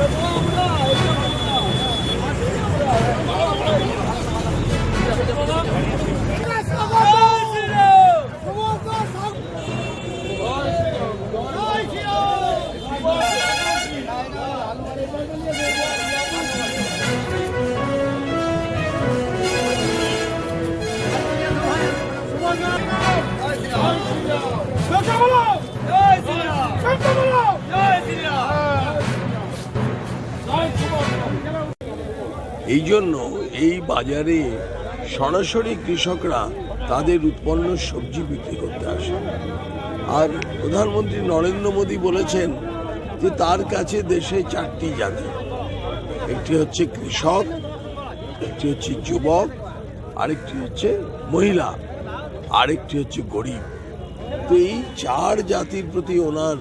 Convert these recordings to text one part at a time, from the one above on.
Bravo, bravo. এই জন্য এই বাজারে সরাসরি কৃষকরা তাদের উৎপন্ন সবজি বিক্রি করতে আসে। আর প্রধানমন্ত্রী নরেন্দ্র মোদী বলেছেন যে তার কাছে দেশে চারটি জাতি, একটি হচ্ছে কৃষক, একটি হচ্ছে যুবক, আরেকটি হচ্ছে মহিলা, আরেকটি হচ্ছে গরিব। তো এই চার জাতির প্রতি ওনার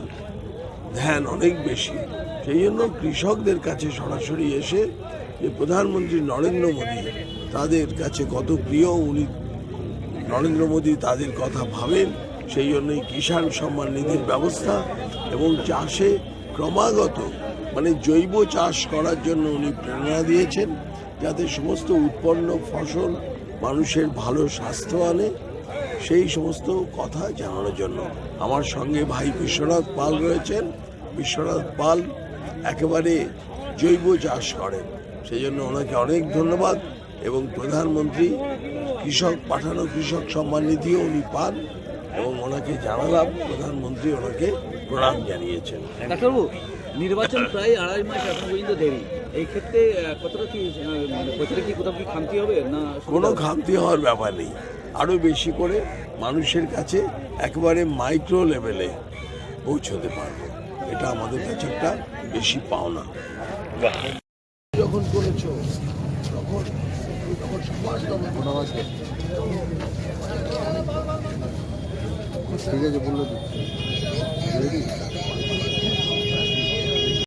ধ্যান অনেক বেশি। সেই জন্য কৃষকদের কাছে সরাসরি এসে যে প্রধানমন্ত্রী নরেন্দ্র মোদী তাদের কাছে কত প্রিয়, উনি নরেন্দ্র মোদী তাদের কথা ভাবেন, সেই জন্যই কিষাণ সম্মান নিধির ব্যবস্থা এবং চাষে ক্রমাগত মানে জৈব চাষ করার জন্য উনি প্রেরণা দিয়েছেন যাতে সমস্ত উৎপন্ন ফসল মানুষের ভালো স্বাস্থ্য আনে। সেই সমস্ত কথা জানানোর জন্য আমার সঙ্গে ভাই বিশ্বনাথ পাল রয়েছেন। বিশ্বনাথ পাল একেবারে জৈব চাষ করেন। সেই জন্য ওনাকে অনেক ধন্যবাদ এবং প্রধানমন্ত্রী কৃষক পাঠানো কৃষক সম্মান নিধিও উনি পান এবং ওনাকে জানালাম প্রধানমন্ত্রী ওনাকে প্রণাম জানিয়েছেন। নির্বাচন প্রায় আড়াই মাস এখন পর্যন্ত দেরি। এই ক্ষেত্রে কতটা কি প্রচারে কি কোথাও কি খামতি হবে না কোনো খামতি হওয়ার ব্যাপার নেই। আরও বেশি করে মানুষের কাছে একেবারে মাইক্রো লেভেলে পৌঁছতে পারব। এটা আমাদের কাছে একটা বেশি পাওনা। যখন করেছ তখন তখন সমাজ ঠিক আছে বলল